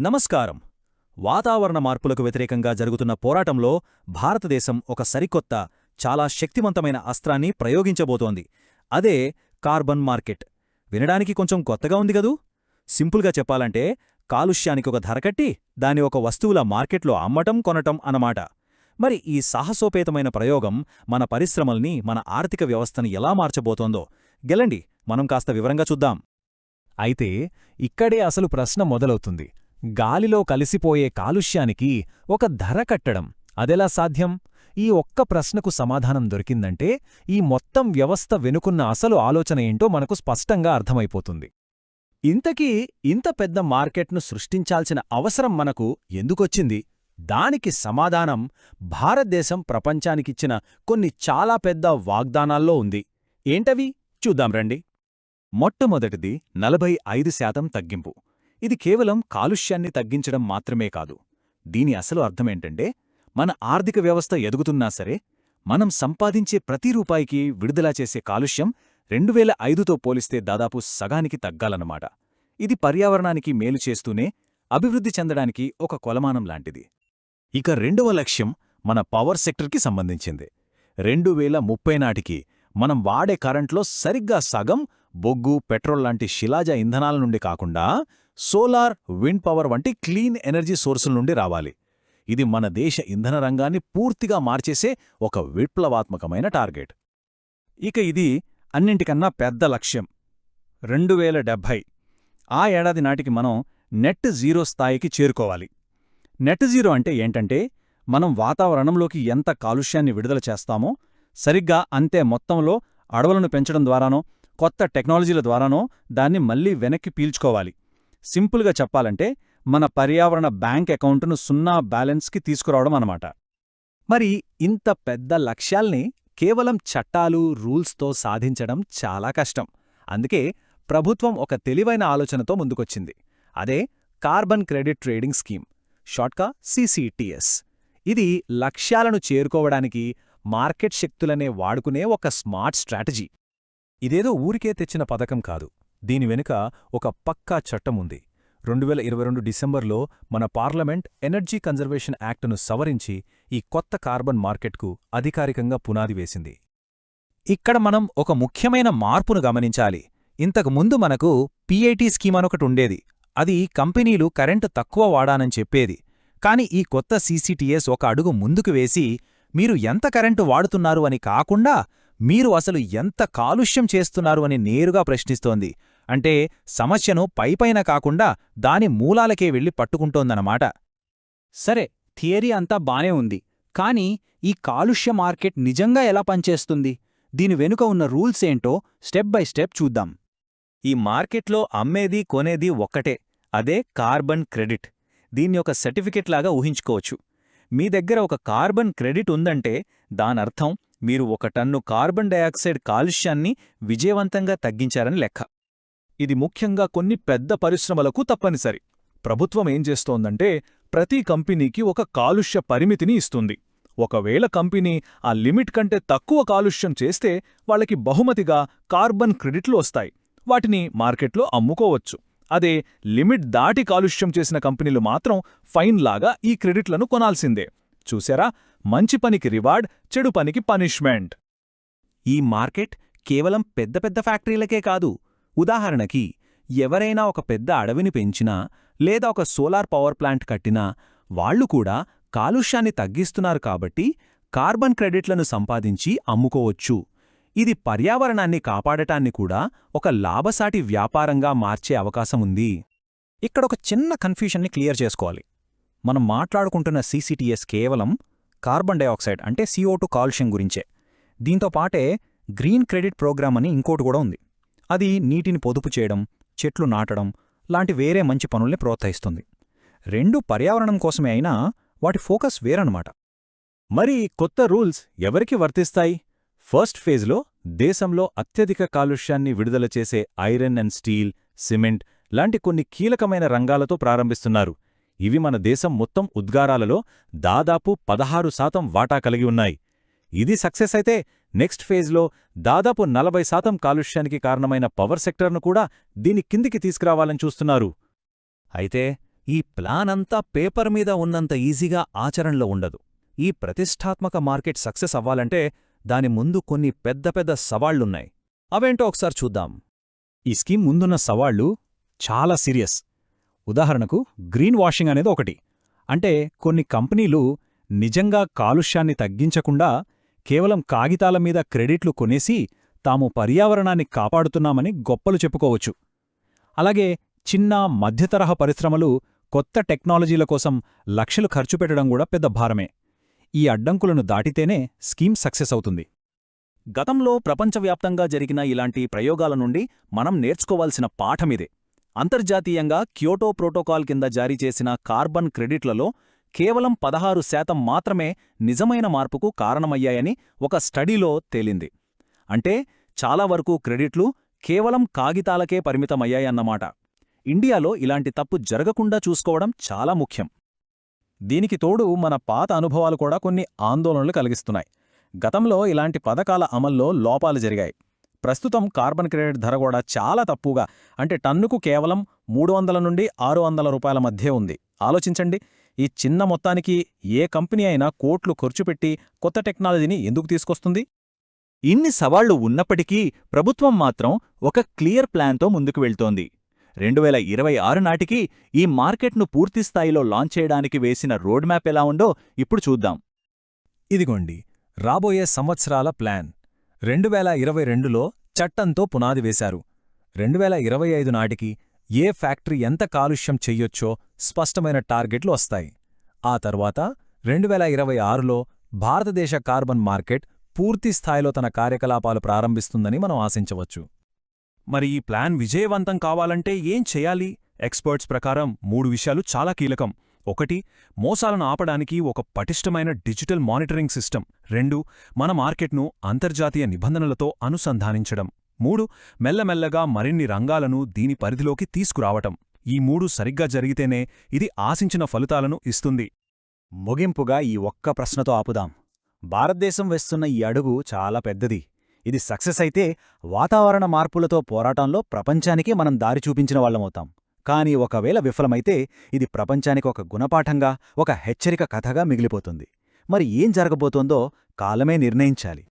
నమస్కారం. వాతావరణ మార్పులకు వ్యతిరేకంగా జరుగుతున్న పోరాటంలో భారతదేశం ఒక సరికొత్త చాలా శక్తివంతమైన అస్త్రాన్ని ప్రయోగించబోతోంది. అదే కార్బన్ మార్కెట్. వినడానికి కొంచెం కొత్తగా ఉంది గదూ సింపుల్గా చెప్పాలంటే కాలుష్యానికి ఒక ధరకట్టి దాని ఒక వస్తువుల మార్కెట్లో అమ్మటం కొనటం అన్నమాట. మరి ఈ సాహసోపేతమైన ప్రయోగం మన పరిశ్రమల్ని మన ఆర్థిక వ్యవస్థని ఎలా మార్చబోతోందో? గెలండి మనం కాస్త వివరంగా చూద్దాం. అయితే ఇక్కడే అసలు ప్రశ్న మొదలవుతుంది. గాలిలో కలిసిపోయే కాలుష్యానికి ఒక ధర కట్టడం. అదెలా సాధ్యం? ఈ ఒక్క ప్రశ్నకు సమాధానం దొరికిందంటే ఈ మొత్తం వ్యవస్థ వెనుకున్న అసలు ఆలోచన ఏంటో మనకు స్పష్టంగా అర్థమైపోతుంది. ఇంతకీ ఇంత పెద్ద మార్కెట్ను సృష్టించాల్సిన అవసరం మనకు ఎందుకొచ్చింది? దానికి సమాధానం భారతదేశం ప్రపంచానికిచ్చిన కొన్ని చాలా పెద్ద వాగ్దానాల్లో ఉంది. ఏంటవి? చూద్దాం రండి. మొట్టమొదటిది నలభై ఐదు శాతం తగ్గింపు. ఇది కేవలం కాలుష్యాన్ని తగ్గించడం మాత్రమే కాదు. దీని అసలు అర్థమేంటంటే మన ఆర్థిక వ్యవస్థ ఎదుగుతున్నా సరే మనం సంపాదించే ప్రతి రూపాయికి విడుదల చేసే కాలుష్యం రెండు వేల ఐదుతో పోలిస్తే దాదాపు సగానికి తగ్గాలన్నమాట. ఇది పర్యావరణానికి మేలు చేస్తూనే అభివృద్ధి చెందడానికి ఒక కొలమానం లాంటిది. ఇక రెండవ లక్ష్యం మన పవర్ సెక్టర్కి సంబంధించింది. రెండు వేల ముప్పై నాటికి మనం వాడే కరెంట్లో సరిగ్గా సగం బొగ్గు పెట్రోల్ లాంటి శిలాజ ఇంధనాల నుండి కాకుండా సోలార్ విండ్ పవర్ వంటి క్లీన్ ఎనర్జీ సోర్సుల నుండి రావాలి. ఇది మన దేశ ఇంధన రంగాన్ని పూర్తిగా మార్చేసే ఒక విప్లవాత్మకమైన టార్గెట్. ఇక ఇది అన్నింటికన్నా పెద్ద లక్ష్యం. రెండు వేల డెబ్భై ఆ ఏడాది నాటికి మనం నెట్ జీరో స్థాయికి చేరుకోవాలి. నెట్ జీరో అంటే ఏంటంటే మనం వాతావరణంలోకి ఎంత కాలుష్యాన్ని విడుదల చేస్తామో సరిగ్గా అంతే మొత్తంలో అడవులను పెంచడం ద్వారానో కొత్త టెక్నాలజీల ద్వారానో దాన్ని మళ్ళీ వెనక్కి పీల్చుకోవాలి. సింపుల్గా చెప్పాలంటే మన పర్యావరణ బ్యాంక్ అకౌంటును సున్నా బ్యాలెన్స్కి తీసుకురావడం అనమాట మరి ఇంత పెద్ద లక్ష్యాల్ని కేవలం చట్టాలు రూల్స్తో సాధించడం చాలా కష్టం. అందుకే ప్రభుత్వం ఒక తెలివైన ఆలోచనతో ముందుకొచ్చింది. అదే కార్బన్ క్రెడిట్ ట్రేడింగ్ స్కీమ్ షార్ట్కా సిసిటిఎస్. ఇది లక్ష్యాలను చేరుకోవడానికి మార్కెట్ శక్తులనే వాడుకునే ఒక స్మార్ట్ స్ట్రాటజీ. ఇదేదో ఊరికే తెచ్చిన పథకం కాదు. దీని వెనుక ఒక పక్కా చట్టం ఉంది. రెండు వేల ఇరవై రెండు డిసెంబర్లో మన పార్లమెంట్ ఎనర్జీ కన్జర్వేషన్ యాక్టును సవరించి ఈ కొత్త కార్బన్ మార్కెట్కు అధికారికంగా పునాది వేసింది. ఇక్కడ మనం ఒక ముఖ్యమైన మార్పును గమనించాలి. ఇంతకు ముందు మనకు పీఐటీ స్కీమ్ అనొకటి ఉండేది. అది కంపెనీలు కరెంటు తక్కువ వాడానని చెప్పేది. కాని ఈ కొత్త సీసీటీఎస్ ఒక అడుగు ముందుకు వేసి మీరు ఎంత కరెంటు వాడుతున్నారు అని కాకుండా మీరు అసలు ఎంత కాలుష్యం చేస్తున్నారు అని నేరుగా ప్రశ్నిస్తోంది. అంటే సమస్యను పైపైన కాకుండా దాని మూలాలకే వెళ్ళి పట్టుకుంటోందన్నమాట. సరే థియరీ అంతా బానే ఉంది. కానీ ఈ కాలుష్య మార్కెట్ నిజంగా ఎలా పనిచేస్తుంది? దీని వెనుక ఉన్న రూల్స్ ఏంటో స్టెప్ బై స్టెప్ చూద్దాం. ఈ మార్కెట్లో అమ్మేది కొనేది ఒక్కటే. అదే కార్బన్ క్రెడిట్. దీన్ని ఒక సర్టిఫికెట్లాగా ఊహించుకోవచ్చు. మీ దగ్గర ఒక కార్బన్ క్రెడిట్ ఉందంటే దానర్థం మీరు ఒక టన్ను కార్బన్ డయాక్సైడ్ కాలుష్యాన్ని విజయవంతంగా తగ్గించారని లెక్క. ఇది ముఖ్యంగా కొన్ని పెద్ద పరిశ్రమలకు తప్పనిసరి. ప్రభుత్వం ఏం చేస్తోందంటే ప్రతి కంపెనీకి ఒక కాలుష్య పరిమితిని ఇస్తుంది. ఒకవేళ కంపెనీ ఆ లిమిట్ కంటే తక్కువ కాలుష్యం చేస్తే వాళ్ళకి బహుమతిగా కార్బన్ క్రెడిట్లు వస్తాయి. వాటిని మార్కెట్లో అమ్ముకోవచ్చు. అదే లిమిట్ దాటి కాలుష్యం చేసిన కంపెనీలు మాత్రం ఫైన్లాగా ఈ క్రెడిట్లను కొనాల్సిందే. చూసారా మంచి పనికి రివార్డ్ చెడు పనికి పనిష్మెంట్. ఈ మార్కెట్ కేవలం పెద్ద పెద్ద ఫ్యాక్టరీలకే కాదు. ఉదాహరణకి ఎవరైనా ఒక పెద్ద అడవిని పెంచినా లేదా ఒక సోలార్ పవర్ ప్లాంట్ కట్టినా వాళ్ళు కూడా కాలుష్యాన్ని తగ్గిస్తున్నారు కాబట్టి కార్బన్ క్రెడిట్లను సంపాదించి అమ్ముకోవచ్చు. ఇది పర్యావరణాన్ని కాపాడటాన్ని కూడా ఒక లాభసాటి వ్యాపారంగా మార్చే అవకాశం ఉంది. ఇక్కడొక చిన్న కన్ఫ్యూషన్ని క్లియర్ చేసుకోవాలి. మనం మాట్లాడుకుంటున్న సీసీటీఎస్ కేవలం కార్బన్ డైఆక్సైడ్ అంటే సిఓ టు కాలుష్యం గురించే. దీంతో పాటే గ్రీన్ క్రెడిట్ ప్రోగ్రామ్ అని ఇంకోటి కూడా ఉంది. అది నీటిని పొదుపు చేయడం చెట్లు నాటడం లాంటి వేరే మంచి పనుల్ని ప్రోత్సహిస్తుంది. రెండు పర్యావరణం కోసమే అయినా వాటి ఫోకస్ వేరన్నమాట. మరి కొత్త రూల్స్ ఎవరికి వర్తిస్తాయి? ఫస్ట్ ఫేజ్లో దేశంలో అత్యధిక కాలుష్యాన్ని విడుదల చేసే ఐరన్ అండ్ స్టీల్ సిమెంట్ లాంటి కొన్ని కీలకమైన రంగాలతో ప్రారంభిస్తున్నారు. ఇవి మన దేశం మొత్తం ఉద్గారాలలో దాదాపు పదహారు శాతం వాటా కలిగి ఉన్నాయి. ఇది సక్సెస్ అయితే నెక్స్ట్ ఫేజ్లో దాదాపు నలభై శాతం కాలుష్యానికి కారణమైన పవర్ సెక్టర్ను కూడా దీని కిందికి తీసుకురావాలని చూస్తున్నారు. అయితే ఈ ప్లాన్ అంతా పేపర్ మీద ఉన్నంత ఈజీగా ఆచరణలో ఉండదు. ఈ ప్రతిష్టాత్మక మార్కెట్ సక్సెస్ అవ్వాలంటే దాని ముందు కొన్ని పెద్ద పెద్ద సవాళ్ళున్నాయి అవేంటో ఒకసారి చూద్దాం. ఈ స్కీమ్ ముందున్న సవాళ్ళు చాలా సీరియస్. ఉదాహరణకు గ్రీన్ వాషింగ్ అనేది ఒకటి. అంటే కొన్ని కంపెనీలు నిజంగా కాలుష్యాన్ని తగ్గించకుండా కేవలం కాగితాల మీద క్రెడిట్లు కొనేసి తాము పర్యావరణాన్ని కాపాడుతున్నామని గొప్పలు చెప్పుకోవచ్చు. అలాగే చిన్న మధ్యతరహా పరిశ్రమలు కొత్త టెక్నాలజీల కోసం లక్షలు ఖర్చు పెట్టడం కూడా పెద్ద భారమే. ఈ అడ్డంకులను దాటితేనే స్కీమ్ సక్సెస్ అవుతుంది. గతంలో ప్రపంచవ్యాప్తంగా జరిగిన ఇలాంటి ప్రయోగాల నుండి మనం నేర్చుకోవాల్సిన పాఠమిదే అంతర్జాతీయంగా క్యోటో ప్రోటోకాల్ కింద జారీ చేసిన కార్బన్ క్రెడిట్లలో కేవలం పదహారు శాతం మాత్రమే నిజమైన మార్పుకు కారణమయ్యాయని ఒక స్టడీలో తేలింది. అంటే చాలా వరకు క్రెడిట్లు కేవలం కాగితాలకే పరిమితమయ్యాయన్నమాట. ఇండియాలో ఇలాంటి తప్పు జరగకుండా చూసుకోవడం చాలా ముఖ్యం. దీనికి తోడు మన పాత అనుభవాలు కూడా కొన్ని ఆందోళనలు కలిగిస్తున్నాయి. గతంలో ఇలాంటి పథకాల అమల్లో లోపాలు జరిగాయి. ప్రస్తుతం కార్బన్ క్రెడిట్ ధర కూడా చాలా తక్కువగా అంటే టన్నుకు కేవలం మూడు వందల నుండి ఆరు వందల రూపాయల మధ్య ఉంది. ఆలోచించండి ఈ చిన్న మొత్తానికి ఏ కంపెనీ అయినా కోట్లు ఖర్చుపెట్టి కొత్త టెక్నాలజీని ఎందుకు తీసుకొస్తుంది? ఇన్ని సవాళ్ళు ఉన్నప్పటికీ ప్రభుత్వం మాత్రం ఒక క్లియర్ ప్లాన్తో ముందుకు వెళ్తోంది. రెండు వేల ఇరవై ఆరు నాటికి ఈ మార్కెట్ను పూర్తిస్థాయిలో లాంచ్ చేయడానికి వేసిన రోడ్ మ్యాప్ ఎలా ఉందో ఇప్పుడు చూద్దాం. ఇదిగోండి రాబోయే సంవత్సరాల ప్లాన్. రెండు వేల ఇరవై రెండులో చట్టంతో పునాది వేశారు. రెండు వేల ఇరవై ఐదు నాటికి ఏ ఫ్యాక్టరీ ఎంత కాలుష్యం చెయ్యొచ్చో స్పష్టమైన టార్గెట్లు వస్తాయి. ఆ తర్వాత రెండు వేల ఇరవై ఆరులో భారతదేశ కార్బన్ మార్కెట్ పూర్తి స్థాయిలో తన కార్యకలాపాలు ప్రారంభిస్తుందని మనం ఆశించవచ్చు. మరి ఈ ప్లాన్ విజయవంతం కావాలంటే ఏం చేయాలి? ఎక్స్పర్ట్స్ ప్రకారం మూడు విషయాలు చాలా కీలకం. ఒకటి మోసాలను ఆపడానికి ఒక పటిష్టమైన డిజిటల్ మానిటరింగ్ సిస్టమ్. రెండు మన మార్కెట్ను అంతర్జాతీయ నిబంధనలతో అనుసంధానించడం. మూడు మెల్లమెల్లగా మరిన్ని రంగాలను దీని పరిధిలోకి తీసుకురావటం. ఈ మూడు సరిగ్గా జరిగితేనే ఇది ఆశించిన ఫలితాలను ఇస్తుంది. ముగింపుగా ఈ ఒక్క ప్రశ్నతో ఆపుదాం. భారతదేశం వేస్తున్న ఈ అడుగు చాలా పెద్దది. ఇది సక్సెస్ అయితే వాతావరణ మార్పులతో పోరాటంలో ప్రపంచానికే మనం దారి చూపించిన వాళ్ళమవుతాం. కానీ ఒకవేళ విఫలమైతే ఇది ప్రపంచానికి ఒక గుణపాఠంగా ఒక హెచ్చరిక కథగా మిగిలిపోతుంది. మరి ఏం జరగబోతోందో కాలమే నిర్ణయించాలి.